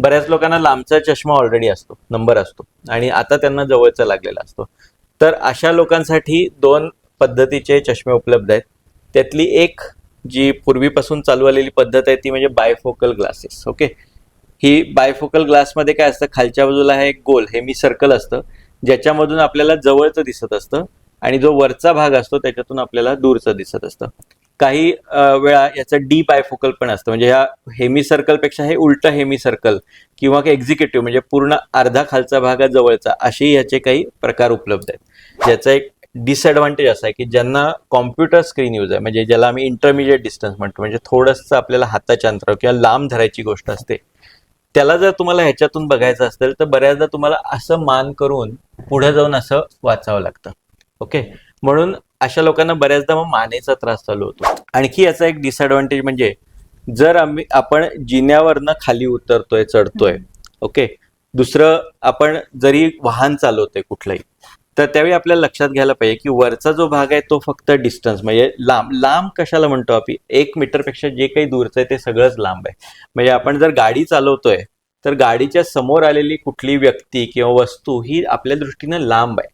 बऱ्याच लोकांना लांबचा चष्मा ऑलरेडी असतो नंबर असतो. आणि आता त्यांना जवळचा लागलेला असतो. तर अशा लोकांसाठी दोन पद्धतीचे चष्मे उपलब्ध आहेत. त्यातली एक जी पूर्वीपासून चालू आलेली पद्धत आहे ती म्हणजे बायफोकल ग्लासेस ओके ही बायफोकल ग्लासमध्ये काय असतं खालच्या बाजूला हे एक गोल हे मी सर्कल असतं ज्याच्यामधून आपल्याला जवळचं दिसत असतं आणि जो वरचा भाग असतो त्याच्यातून आपल्याला दूरचं दिसत असतं. काही वेळा याचं डी बायफोकल पण असतं. म्हणजे ह्या हेमी सर्कलपेक्षा हे उलटं हेमी सर्कल किंवा एक्झिक्युटिव्ह म्हणजे पूर्ण अर्धा खालचा भाग जवळचा असे याचे काही प्रकार उपलब्ध आहेत. ज्याचा एक डिसएडव्हान्टेज असा आहे की ज्यांना कॉम्प्युटर स्क्रीन यूज आहे म्हणजे ज्याला आम्ही इंटरमिजिएट डिस्टन्स म्हणतो म्हणजे थोडंसं आपल्याला हाताच्या अंतरावर किंवा लांब धरायची गोष्ट असते त्याला जर तुम्हाला ह्याच्यातून बघायचं असेल तर बऱ्याचदा तुम्हाला असं मान करून पुढे जाऊन असं वाचावं लागतं. ओके? म्हणून अशा लोकांना बऱ्याचदा मग मानेचा त्रास चालू होतो. आणखी याचा एक डिसएडव्हान्टेज म्हणजे जर आम्ही आपण जिन्यावरनं खाली उतरतोय चढतोय ओके? दुसरं आपण जरी वाहन चालवतोय कुठलंही तर त्यावेळी आपल्याला लक्षात घ्यायला पाहिजे की वरचा जो भाग आहे तो फक्त डिस्टन्स म्हणजे लांब लांब कशाला म्हणतो आपण? एक मीटरपेक्षा जे काही दूरचं आहे ते सगळंच लांब आहे. म्हणजे आपण जर गाडी चालवतोय तर गाडीच्या समोर आलेली कुठली व्यक्ती किंवा वस्तू ही आपल्या दृष्टीनं लांब आहे.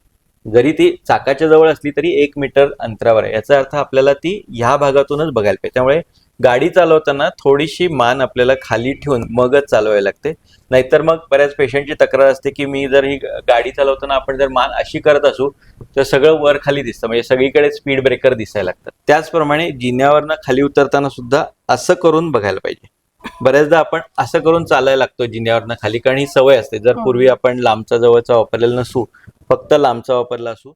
जरी ती चाकाच्या जवळ असली तरी एक मीटर अंतरावर आहे. याचा अर्थ आपल्याला ती ह्या भागातूनच बघायला पाहिजे. त्यामुळे गाडी चालवताना थोडीशी मान आपल्याला खाली ठेवून मगच चालवायला लागते. नाहीतर मग बऱ्याच पेशंटची तक्रार असते की मी जर ही गाडी चालवताना आपण जर मान अशी करत असू तर सगळं वर खाली दिसतं. म्हणजे सगळीकडे स्पीड ब्रेकर दिसायला लागतात. त्याचप्रमाणे जिन्यावरनं खाली उतरताना सुद्धा असं करून बघायला पाहिजे. बऱ्याचदा आपण असं करून चालायला लागतो जिन्यावरनं खाली. कारण ही सवय असते. जर हो. पूर्वी आपण लांबचा जवळचा वापरलेला नसू फक्त लांबचा वापरला असू.